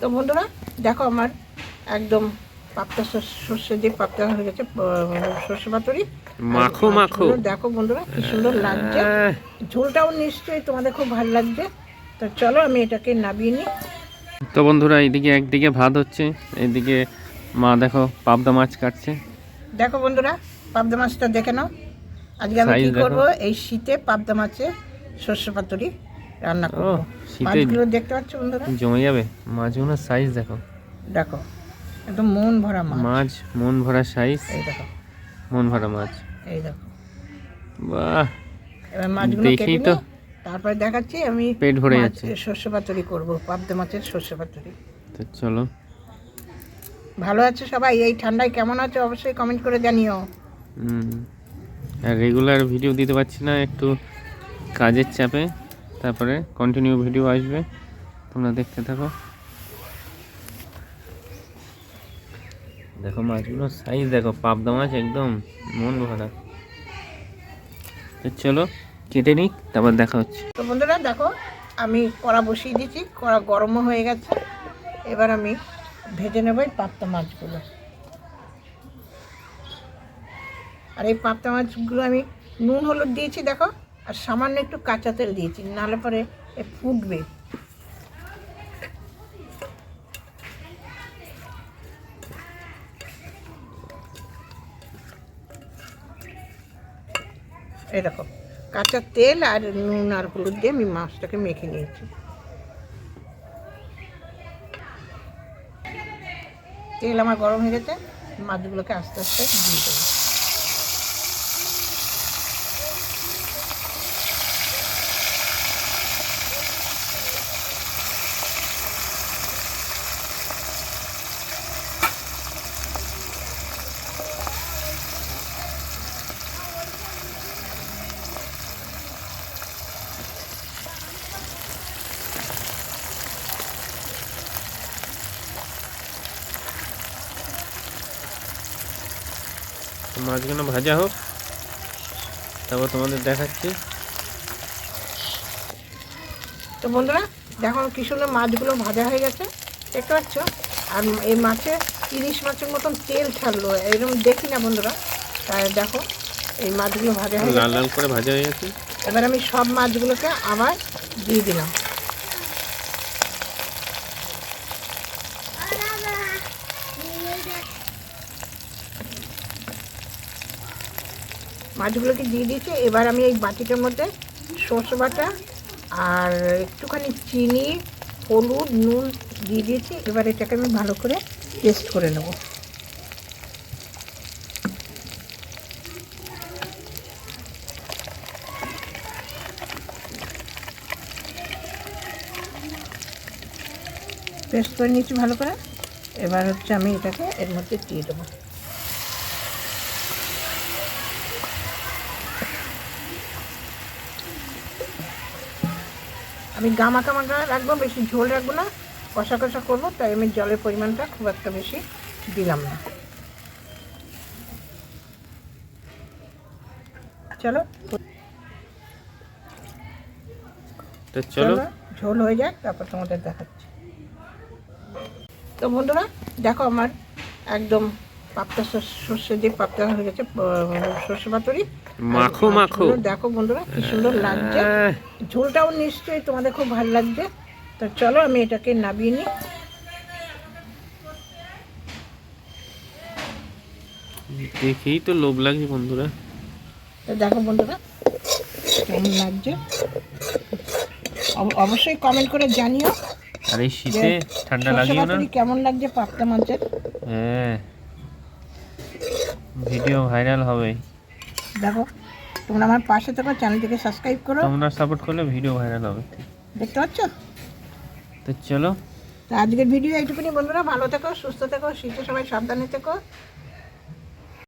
তো বন্ধুরা দেখো আমার একদম পাপ্তা সর্ষে দিয়ে পাপ্তা হয়ে গেছে সর্ষে পাতুরি। মাখো মাখো। দেখো বন্ধুরা কি সুন্দর লাগছে। ঝোলটাও নিশ্চয়ই তোমাদের খুব ভালো লাগছে। তো চলো আমি এটাকে নাবিয়ে নিই। তো বন্ধুরা এইদিকে একদিকে ভাত হচ্ছে এইদিকে মা দেখো পাবদা মাছ কাটছে। দেখো বন্ধুরা পাবদা মাছটা দেখে নাও। আজকে আমি কি। করব? এই শীতে পাবদা মাছে সর্ষে পাতুরি। রান্না ও করব। মাছগুলো দেখতে পাচ্ছ বন্ধুরা? জমে যাবে? মাছগুলোর সাইজ দেখো। দেখো একদম মন ভরা মাছ। মাছ মন ভরা সাইজ এই দেখো। মন ভরা মাছ। এই দেখো। বাহ! এবার মাছগুলো কেটে দেখেই তো তারপরে দেখাচ্ছি আমি পেট ভরে যাচ্ছে। সর্ষে পাতুরি করব পাবদা মাছের সর্ষে পাতুরি। তো চলো। ভালো আছে সবাই? এই ঠান্ডায় কেমন আছে? অবশ্যই কমেন্ট করে জানিও। হুম। আর রেগুলার ভিডিও দিতে পারছি না একটু কাজের চাপে। তারপরে কন্টিনিউ ভিডিও আসবে। তোমরা দেখতে থাকো। দেখো মাছগুলো সাইজ দেখো, পাবদা মাছ একদম, মন ভরা। তো চলো, কেটে নিই তারপর দেখা হচ্ছে। তো বন্ধুরা, দেখো, আমি কড়া বসিয়ে দিয়েছি, কড়া গরমও হয়ে গেছে। এবার আমি ভেজে নেব এই পাপ্তা মাছগুলো। আর এই পাপ্তা মাছগুলো আমি নুন, হলুদ দিয়েছি, দেখো। আর সামান্য একটু কাঁচা তেল দিয়েছি, নাহলে পরে ফুটবে। দেখো, কাঁচা তেল আর নুন আর হলুদ দিয়ে আমি মাছটাকে মেখে নিয়েছি। তেল আমার গরম হয়ে গেছে, মাছগুলোকে আস্তে আস্তে দিয়ে দেবো। মাছগুলো ভাজা হোক। তারপর তোমাদের দেখাচ্ছি। তো বন্ধুরা দেখো কি সুন্দর মাছগুলো ভাজা হয়ে গেছে। দেখতে পাচ্ছ? আর এই মাছে ইলিশ মাছের মতন তেল ছাড়লো। এরকম দেখি না বন্ধুরা। তাই দেখো এই মাছগুলো ভাজা হয়ে লাল লাল করে ভাজা হয়ে গেছে। এবার আমি সব মাছগুলোকে আবার দিয়ে দিলাম। মাছগুলোকে দিয়ে দিয়েছি। এবার আমি এই বাটিটার মধ্যে সর্ষে বাটা আর একটুখানি চিনি, হলুদ, নুন দিয়ে দিয়েছি। এবার এটাকে আমি ভালো করে টেস্ট করে নেব। পেস্ট করে নিয়েছি ভালো করে। এবার হচ্ছে আমি এটাকে এর মধ্যে দিয়ে দেবো। আমি গামাকা মাখা রাখব বেশি ঝোল রাখব না কষা কষা করব তাই আমি জলের পরিমাণটা খুব একটা বেশি দিলাম না। চলো তো চলো। ঝোল হয়ে যাক তারপর তোমাদের দেখাচ্ছি। তো বন্ধুরা দেখো আমার একদম পাপ্তা সর্ষ- সর্ষে দিয়ে পাপ্তা হয়ে গেছে সর্ষে পাতুরি। মাখো মাখো। দেখো বন্ধুরা কি সুন্দর লাগছে। ঝোলটাও নিশ্চয়ই তোমাদের খুব ভালো লাগছে। তো চলো আমি এটাকে নাবিয়ে নিই। দেখেই তো লোভ লাগছে বন্ধুরা। তো দেখো বন্ধুরা কেমন লাগছে। অব- অবশ্যই কমেন্ট করে জানিও আর এই শীতে ঠান্ডা লাগিও না? কেমন লাগছে পাপ্তা মাছের? হ্যাঁ। ভিডিও ভাইরাল হবে। দেখো তোমরা আমার পাশে থাকো চ্যানেলটিকে সাবস্ক্রাইব করো। তোমরা সাপোর্ট করলে ভিডিও ভাইরাল হবে। দেখতে পাচ্ছ? তো চলো। আজকের ভিডিও এইটুকুনি বন্ধুরা ভালো থেকো সুস্থ থেকো শীতের সবাই সাবধানে থেকো।